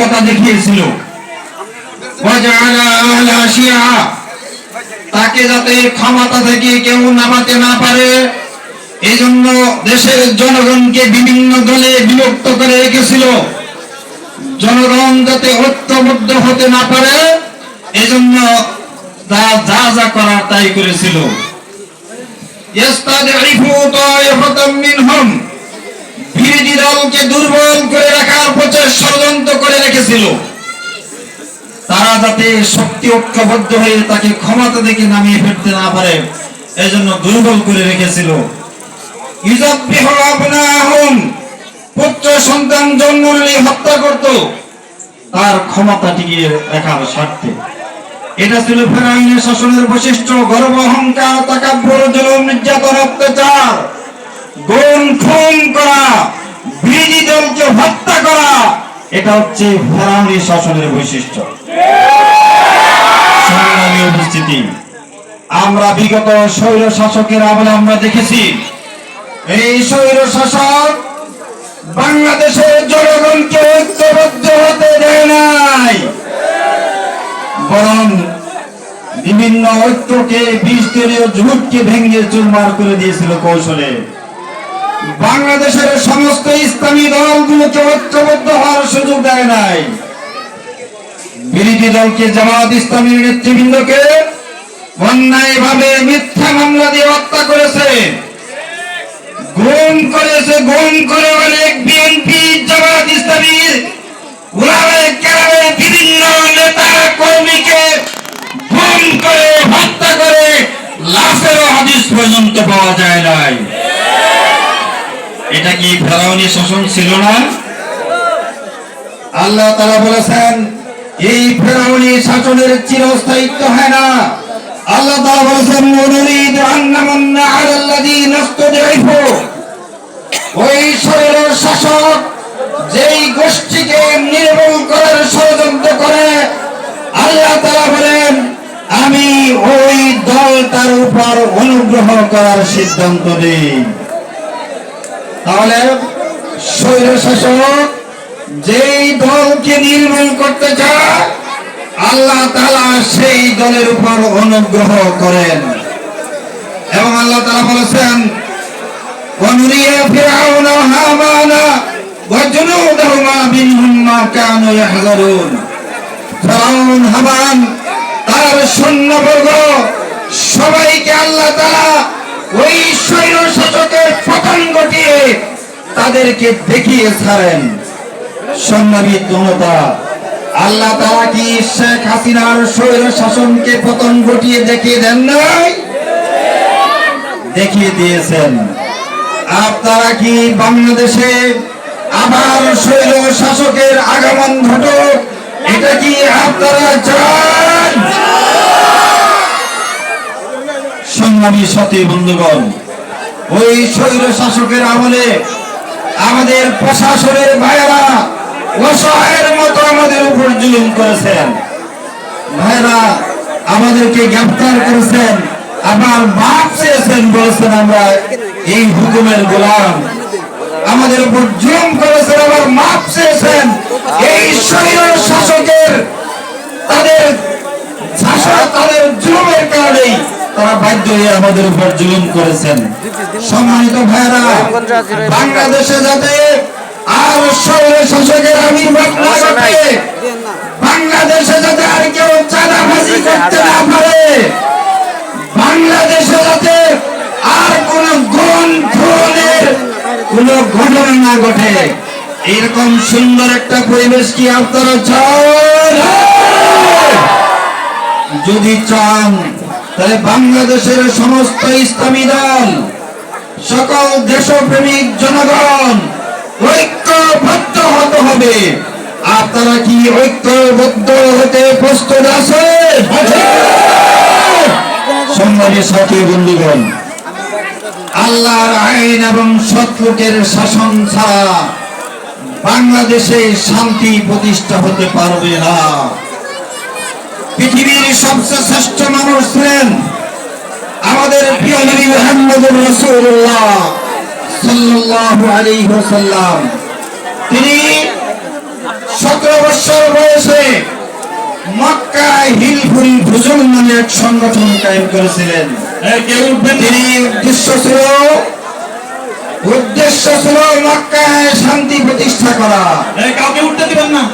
কথা দেখিয়েছিল। তাকে যাতে ক্ষমতা থেকে কেউ নামাতে না পারে এই জন্য দেশের জনগণকে বিভিন্ন দলে বিভক্ত করে রেখেছিল। জনগণ যাতে ঐক্যবদ্ধ হতে না পারে, এজন্য তা যা যা করার তাই করেছিল। বিরোধী দলকে দুর্বল করে রাখার প্রচেষ্টা রেখেছিল তারা যাতে শক্তি ঐক্যবদ্ধ হয়ে তাকে ক্ষমতা থেকে নামিয়ে ফেলতে না পারে, এজন্য দুর্বল করে রেখেছিল। পুত্র সন্তান জন্ম হত্যা করত। তার ক্ষমতা টিকিয়ে রাখার স্বার্থে। এটা ছিল ফেরাউনের শাসনের বৈশিষ্ট্য, গর্ব, অহংকার নির্যাতন, অত্যাচার। গুণ খুন করা, বিরোধী দলকে হত্যা করা এটা হচ্ছে ফেরাউনি শাসনের বৈশিষ্ট্য। সংগ্রামী উপস্থিতি, আমরা বিগত স্বৈর শাসকের আমলে আমরা দেখেছি, এই স্বৈর শাসক বাংলাদেশের জনগণকে ঐক্যবদ্ধ হতে দেয় নাই, বরং বিভিন্ন ঐক্যকে বিশ দলীয় ঝুঁককে ভেঙে চুরমার করে দিয়েছিল কৌশলে। বাংলাদেশের সমস্ত ইসলামী দলগুলোকে ঐক্যবদ্ধ হওয়ার সুযোগ দেয় নাই। বিরোধী দলকে জামাত ইসলামীর নেতৃবৃন্দকে অন্যায় ভাবে মিথ্যা মামলা দিয়ে হত্যা করেছে। গুম করেছে, গুম করে অনেক বিএনপি, জামাত ইসলামীর উলামায়ে কেরামের বিভিন্ন নেতা কর্মীকে গুম করে, হত্যা করে লাশের হাদিস পর্যন্ত পাওয়া যায় নাই। এটা কি ফেরাউনি শাসন ছিল না? আল্লাহ তারা বলেছেন, এই ফেরাউনি শাসনের চিরস্থায়িত্ব হয় না। আল্লাহ বলেছেন শাসক যেই গোষ্ঠীকে নির্মূল করার ষড়যন্ত্র করে, আল্লাহ তারা বলেন, আমি ওই দল তার উপর অনুগ্রহ করার সিদ্ধান্ত নেই। তাহলে স্বৈর শাসক যেই দলকে নির্মূল করতে চায় আল্লাহ তালা সেই দলের উপর অনুগ্রহ করেন এবং আল্লাহ তালা বলেছেন ونري فرعون وهامان وجنودهما منهم ما كانوا يحذرون ফেরাউন হামান তাদেরকে দেখিয়ে ছাড়েন। সন্ন্যাবী জনতা, আল্লাহ তারা কি শেখ হাসিনার স্বৈর শাসনকে পতন ঘটিয়ে দেখিয়ে দেন নাই? দেখিয়ে দিয়েছেন। আপনারা কি বাংলাদেশে আবার শৈল শাসকের আগমন ঘটুক? এটা কি আপনারা চান? সংগ্রামী সাথী বন্ধুগণ, ওই শৈল শাসকের আমলে আমাদের প্রশাসনের ভাইয়েরা অসহায়ের মতো আমাদের উপর জুলুম করেছেন। ভাইরা আমাদেরকে গ্রেফতার করেছেন। আবার মাপ চেয়েছেন বলেছেন আমরা এই হুকুমের গোলাম। আমাদের উপর জুলুম করেছেন আবার মাপ চেয়েছেন। এই শৈল শাসকের তাদের শাসক তাদের জুলুমের কারণেই তারা বাধ্য হয়ে আমাদের উপর জুলুম করেছেন। সম্মানিত ভাইরা বাংলাদেশে যাতে আর শৈল শাসকের আবির্ভাব না ঘটে, বাংলাদেশে যাতে আর কেউ চাঁদাবাজি করতে না পারে, বাংলাদেশে যাতে আর কোন গুণ খুনের কোন ঘটনা না ঘটে। এরকম সুন্দর একটা পরিবেশ কি আপনারা চান? যদি চান তাহলে বাংলাদেশের সমস্ত ইসলামী দল, সকল দেশপ্রেমিক জনগণ ঐক্যবদ্ধ হতে হবে। আপনারা কি ঐক্যবদ্ধ হতে প্রস্তুত আছেন? সম্মানের সাথী বন্ধুগণ, আল্লাহর আইন এবং সৎলোকের শাসন ছাড়া বাংলাদেশে শান্তি প্রতিষ্ঠা হতে পারবে না। পৃথিবীর সবচেয়ে শ্রেষ্ঠ মানুষ ছিলেন আমাদের প্রিয় নবী মুহাম্মদুর রাসূলুল্লাহ সাল্লাল্লাহু আলাইহি ওয়াসাল্লাম। তিনি সতেরো বছর মক্কায় হিলফুল ভুজন নামে এক সংগঠন কায়েম করেছিলেন। তিনি উদ্দেশ্য ছিল উদ্দেশ্য ছিল মক্কায় শান্তি প্রতিষ্ঠা করা। এই কাউকে উঠতে দিবেন না।